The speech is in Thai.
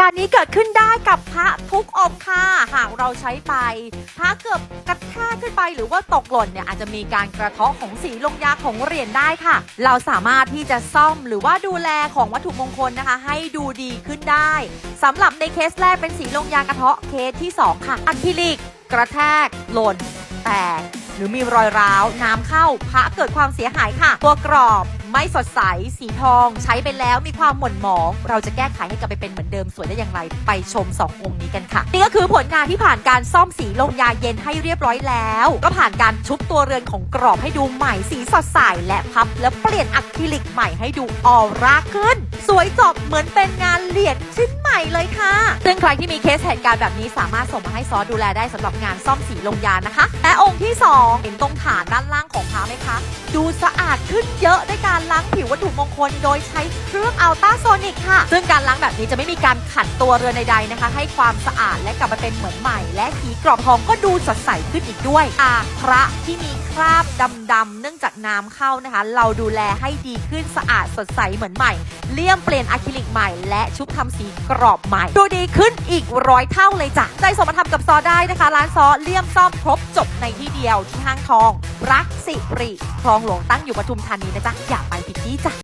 การณ์นี้เกิดขึ้นได้กับพระทุกองค์ค่ะหากเราใช้ไปถ้าเกิดกระแทกขึ้นไปหรือว่าตกหล่นเนี่ยอาจจะมีการกระเทาะของสีลงยาของเหรียญได้ค่ะ เราสามารถที่จะซ่อมหรือว่าดูแลของวัตถุมงคลนะคะ ให้ดูดีขึ้นได้สำหรับในเคสแรกเป็นสีลงยากระเทาะเคสที่ 2 ค่ะอะคริลิก กระแทกหล่นแตก หรือมีรอยร้าว น้ำเข้าพระเกิดความเสียหายค่ะ ตัวกรอบไม่สดใส สีทอง ใช้ไปแล้วมีความหม่นหมอง เราจะแก้ไขให้กลับไปเป็นเหมือนเดิมสวยได้อย่างไร ไปชม 2 องค์นี้กันค่ะ นี่ก็คือผลงานที่ผ่านการซ่อมสีลงยาเย็นให้เรียบร้อยแล้ว ก็ผ่านการชุบตัวเรือนของกรอบให้ดูใหม่สีสดใสและพับ และเปลี่ยนอะคริลิกใหม่ให้ดูออร่าขึ้น สวยจบเหมือนเป็นงานเหรียญชิ้นใหม่เลยค่ะ ซึ่งใครที่มีเคสเหตุการณ์แบบนี้สามารถส่งมาให้ซอสดูแลได้สำหรับงานซ่อมสีลงยานะคะ และองค์ที่ 2องเห็นตรงฐานด้านล่างของพระไหมคะ ดูสะอาดขึ้นเยอะด้วยการล้างผิววัตถุมงคล โดยใช้เครื่องอัลตราโซนิกค่ะ ซึ่งการล้างแบบนี้จะไม่มีการขัดตัวเรือนใดๆนะคะ ให้ความสะอาดและกลับมาเป็นเหมือนใหม่ และสีกรอบทองก็ดูสดใสขึ้นอีกด้วยอาพระที่มีคราบดำๆเนื่องจากน้ำเข้านะคะ เราดูแลให้ดีขึ้นสะอาดสดใสเหมือนใหม่เลี่ยมเปลี่ยนอะคริลิกใหม่และชุบทำสีกรอบใหม่ ดูดีขึ้นอีกร้อยเท่าเลยจ้ะใจสมมาทำกับซอได้นะคะ ร้านซอเลี่ยมซ่อมครบจบในที่เดียวที่ห้างทอง รักสิริคลองหลวงตั้งอยู่ปทุมธานีนะจ๊ะ อย่าไปผิดที่จ้ะ